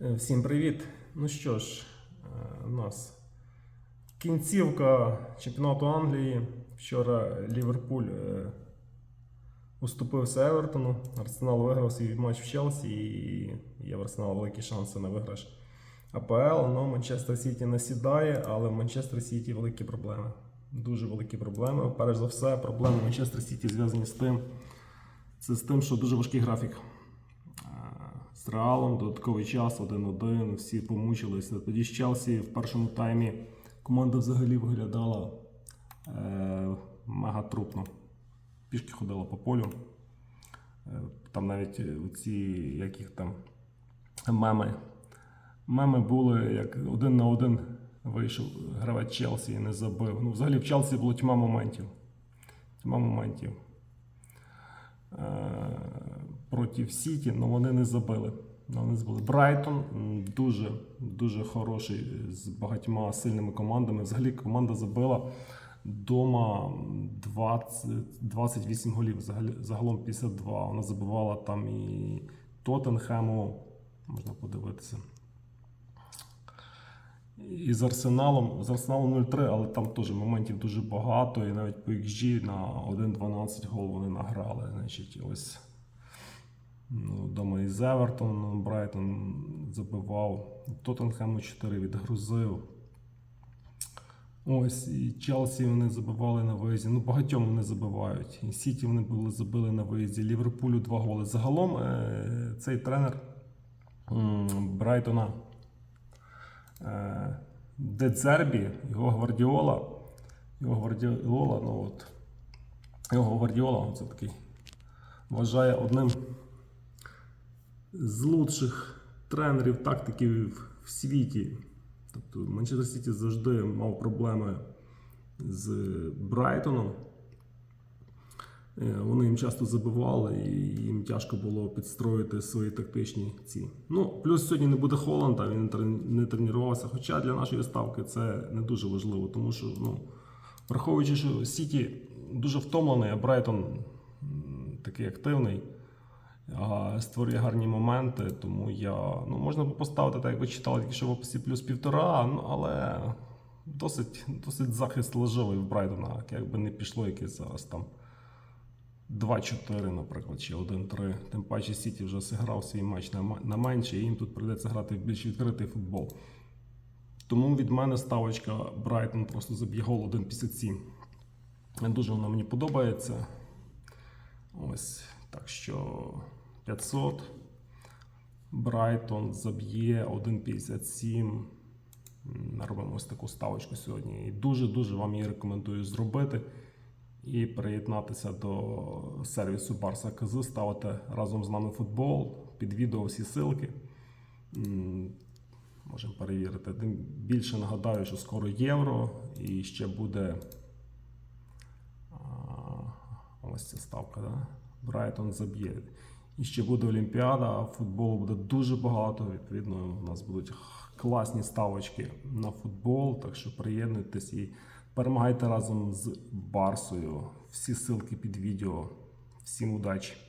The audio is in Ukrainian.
Е, Всім привіт! Ну що ж, е, у нас кінцівка чемпіонату Англії. Вчора Ліверпуль е, уступився Евертону. Арсенал виграв свій матч в Челсі і є в Арсенала великі шанси на виграш АПЛ. Ну, Манчестер Сіті насідає, але в Манчестер Сіті великі проблеми. Дуже великі проблеми. Перш за все, проблеми Манчестер Сіті зв'язані з тим, це з тим, що дуже важкий графік. Реалом додатковий час 1-1, всі помучилися. Тоді з Челсі в першому таймі команда взагалі виглядала е, мега трупно. Пішки ходила по полю. Е, Там навіть ці яких там меми. Меми були, як один на один вийшов гравець Челсі і не забив. Ну, взагалі в Челсі було тьма моментів. Тьма моментів проти Сіті, але вони не забили. Ну, Вони забили. Брайтон дуже, дуже хороший з багатьма сильними командами. Взагалі команда забила дома 20, 28 голів, загалом 52. Вона забивала там і Тоттенхему, можна подивитися. І з Арсеналом, з Арсеналом 0-3, але там теж моментів дуже багато, і навіть по XG на 1-12 гол вони награли. Значить, ось ну, вдома із Евертон, Брайтон забивав, Тоттенхему 4 відгрузив. Ось, і Челсі вони забивали на виїзді. Ну, багатьом вони забивають. І Сіті вони були забили на виїзді. Ліверпулю два голи. Загалом е- цей тренер Брайтона е, Дедзербі, його Гвардіола, його Гвардіола, ну от, його Гвардіола, це такий, вважає одним з лучших тренерів, тактиків в світі. Тобто Манчестер Сіті завжди мав проблеми з Брайтоном. Е, Вони їм часто забивали, і їм тяжко було підстроїти свої тактичні ці. Ну, плюс сьогодні не буде Холланда, він не тренувався. Хоча для нашої ставки це не дуже важливо, тому що, ну, враховуючи, що Сіті дуже втомлений, а Брайтон такий активний, створює гарні моменти, тому я. Ну, можна було поставити, так як ви читали, тільки що в описі плюс півтора, ну, але досить, досить захист лежовий в Брайтона, якби не пішло якесь зараз там. 2-4, наприклад, чи 1-3. Тим паче Сіті вже зіграв свій матч на менше, і їм тут прийдеться грати в більш відкритий футбол. Тому від мене ставочка Брайтон просто заб'є гол 1,57. Дуже вона мені подобається. Ось, так що 500. Брайтон заб'є 1,57. М, Робимо ось таку ставочку сьогодні. І дуже-дуже вам її рекомендую зробити і приєднатися до сервісу Барса КЗ, ставити разом з нами футбол, під відео всі ссылки. Можемо перевірити. Тим більше нагадаю, що скоро євро і ще буде ось ця ставка. Да? Брайтон заб'є. І ще буде Олімпіада, футболу буде дуже багато. Відповідно, у нас будуть класні ставочки на футбол. Так що приєднуйтесь і перемагайте разом з Барсою. Всі ссылки під відео. Всім удачі!